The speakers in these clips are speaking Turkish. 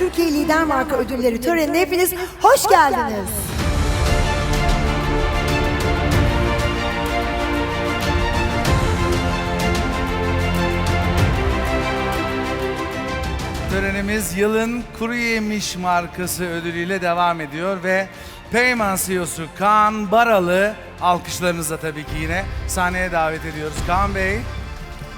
Türkiye Lider Marka Ödülleri törenine hepiniz hoş geldiniz. Törenimiz yılın kuru yemiş markası ödülüyle devam ediyor ve Peyman CEO'su Kaan Baralı alkışlarınızla tabii ki yine sahneye davet ediyoruz. Kaan Bey,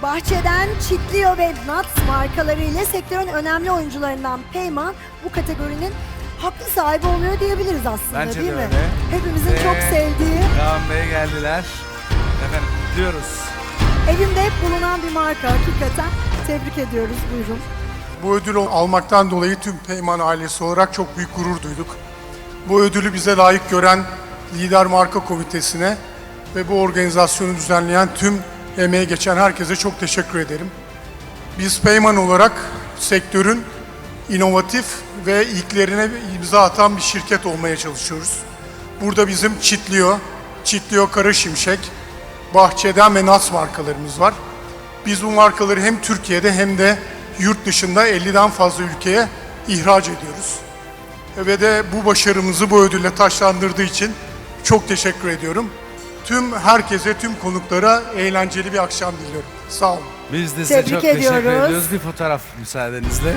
Bahçeden Çitliyo ve Nuts markalarıyla sektörün önemli oyuncularından Peyman bu kategorinin haklı sahibi oluyor diyebiliriz aslında Bence de değil mi? öyle. Hepimizin Ve- çok sevdiği, Kaan Bey geldiler. Efendim kutluyoruz. evimde hep bulunan bir marka hakikaten. Tebrik ediyoruz buyurun. Bu ödülü almaktan dolayı tüm Peyman ailesi olarak çok büyük gurur duyduk. Bu ödülü bize layık gören Lider Marka Komitesi'ne ve bu organizasyonu düzenleyen tüm emeği geçen herkese çok teşekkür ederim. Biz Peyman olarak sektörün inovatif ve ilklerine imza atan bir şirket olmaya çalışıyoruz. Burada bizim Çitliyo, Çitliyo Kara Şimşek, Bahçeden ve Nas markalarımız var. Biz bu markaları hem Türkiye'de hem de yurt dışında 50'den fazla ülkeye ihraç ediyoruz. Ve de bu başarımızı bu ödülle taşlandırdığı için çok teşekkür ediyorum. Tüm herkese, tüm konuklara eğlenceli bir akşam diliyorum. Sağ olun. Biz de size Tebrik çok teşekkür ediyoruz. ediyoruz. Bir fotoğraf müsaadenizle.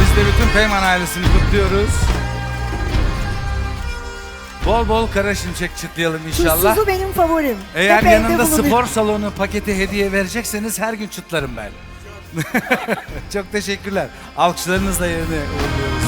Biz de bütün Peyman ailesini kutluyoruz. Bol bol kara şimşek çıtlayalım inşallah. Tuzsuzu benim favorim. Eğer Hep evde yanında spor salonu paketi hediye verecekseniz her gün çıtlarım ben. Çok teşekkürler. Alkışlarınızla yerine uğurluyoruz.